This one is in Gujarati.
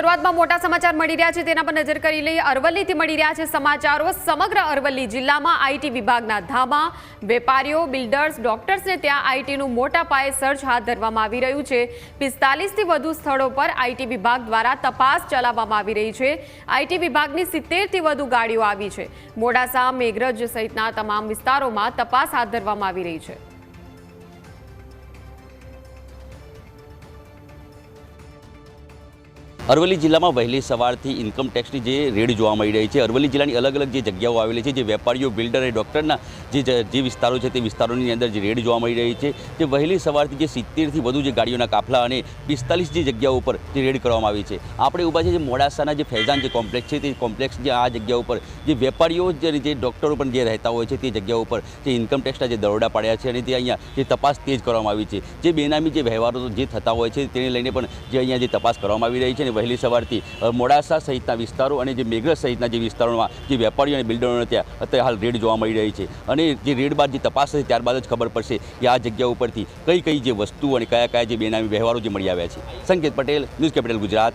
શરૂઆતમાં મોટા સમાચાર મળી રહ્યા છે. તેના પર નજર કરી લઈએ. અરવલ્લીથી મળી રહ્યા છે સમાચારો. સમગ્ર અરવલ્લી જિલ્લામાં આઈટી વિભાગના ધામા વેપારીઓ, બિલ્ડર્સ, ડોક્ટર્સને ત્યાં આઈટીનું મોટા પાયે સર્ચ હાથ ધરવામાં આવી રહ્યું છે. પિસ્તાલીસથી વધુ સ્થળો પર આઈટી વિભાગ દ્વારા તપાસ ચલાવવામાં આવી રહી છે. આઈટી વિભાગની સિત્તેરથી વધુ ગાડીઓ આવી છે. મોડાસા, મેઘરજ સહિતના તમામ વિસ્તારોમાં તપાસ હાથ ધરવામાં આવી રહી છે. અરવલ્લી જિલ્લામાં વહેલી સવારથી ઇન્કમટેક્સની જે રેડ જોવા મળી રહી છે, અરવલ્લી જિલ્લાની અલગ અલગ જે જગ્યાઓ આવેલી છે, જે વેપારીઓ, બિલ્ડર અને ડૉક્ટરના જે જે વિસ્તારો છે તે વિસ્તારોની અંદર જે રેડ જોવા મળી રહી છે તે વહેલી સવારથી જે સિત્તેરથી વધુ જે ગાડીઓના કાફલા અને પિસ્તાલીસ જે જગ્યાઓ ઉપર જે રેડ કરવામાં આવી છે. આપણે ઊભા છે જે મોડાસાના જે ફૈઝાન જે કોમ્પ્લેક્સ છે, તે કોમ્પ્લેક્સ જે આ જગ્યા ઉપર જે વેપારીઓ જે ડૉક્ટરો પણ જે રહેતા હોય છે, તે જગ્યા ઉપર જે ઇન્કમ ટેક્સના જે દરોડા પાડ્યા છે અને તે અહીંયા જે તપાસ તેજ કરવામાં આવી છે. જે બેનામી જે વ્યવહારો જે થતા હોય છે, તેને લઈને પણ જે અહીંયા જે તપાસ કરવામાં આવી રહી છે અને વહેલી સવારથી મોડાસા સહિતના વિસ્તારો અને જે મેઘરજ સહિતના જે વિસ્તારોમાં જે વેપારીઓ અને બિલ્ડરોને ત્યાં અત્યારે હાલ રેડ જોવા મળી રહી છે. અને જે રેડ બાદ જે તપાસ થશે ત્યારબાદ જ ખબર પડશે કે આ જગ્યા ઉપરથી કઈ કઈ જે વસ્તુઓ અને કયા કયા જે બેનામી વ્યવહારો જે મળી આવ્યા છે. સંકેત પટેલ, ન્યૂઝ કેપિટલ ગુજરાત.